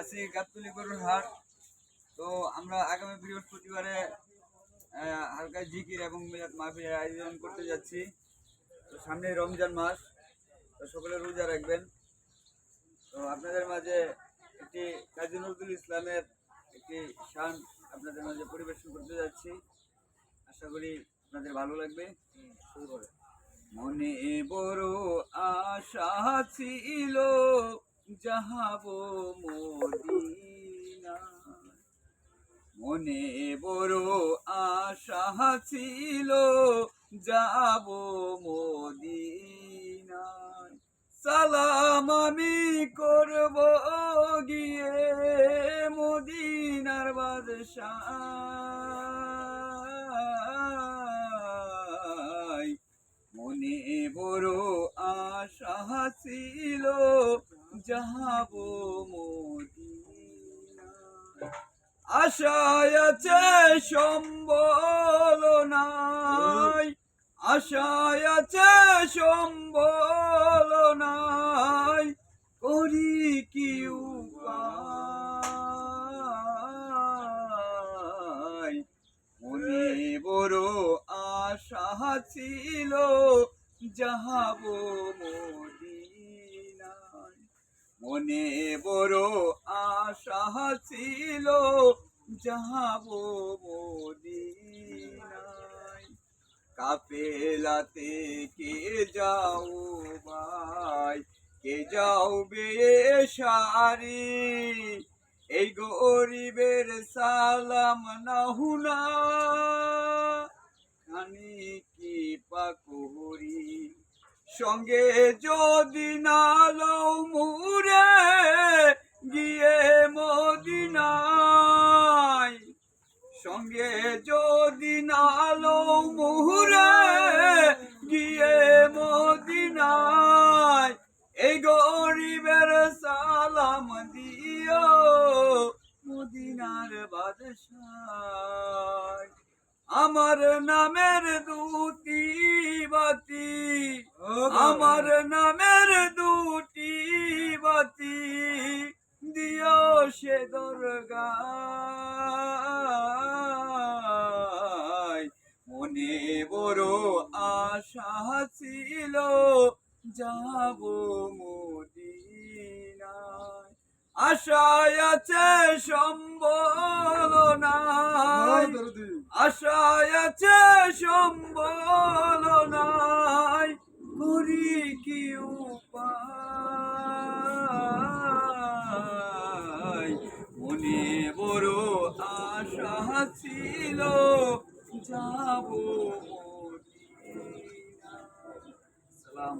আছি গাবতলি গরুর হাট। তো আমরা আগামী বৃহস্পতিবারে হালকা জিকির এবং মিলাদ মাহফিলের আয়োজন করতে যাচ্ছি। তো সামনে রমজান মাস তো সকলে রোজা রাখবেন। তো আপনাদের মাঝে একটি কাজী নজরুল ইসলামের একটি শান আপনাদের মাঝে পরিবেশন করতে যাচ্ছি। আশা করি আপনাদের ভালো লাগবে। শুরু করে। মনে বড় আশা ছিল যাহাব মদিনা। মনে বড় আশা ছিল যাব মদিনায়। সালাম আমি করব গিয়ে মদিনার বাদশাহ মনে বড় আশা ছিল যাহাব আশায় আছে সম্বল নাই। আশায় আছে সম্বল নাই। করি কি উপায়? মনে বড় আশা ছিল, যাহাব মদিনায়। মনে বড় আশা ছিল যাহাব মদিনায়। কাপেলাতে কে যাও ভাই, কে যাও বে সারি এই গরিবের সালাম না। হুনা কি পাকুরি সঙ্গে যদি না লও মুরে গিয়ে মদিনায়। সঙ্গে যদি না লও মুরে গিয়ে মদিনায়। এই গরিবের সালাম দিও মদিনার বাদশাহ আমার নামের দুটি বাতি সে দরগায় মনে বড় আশা ছিল যাব মদিনায়। আশায় আছে সম্বল নাই আশায় আছে সম্বল নাই যাব। সালাম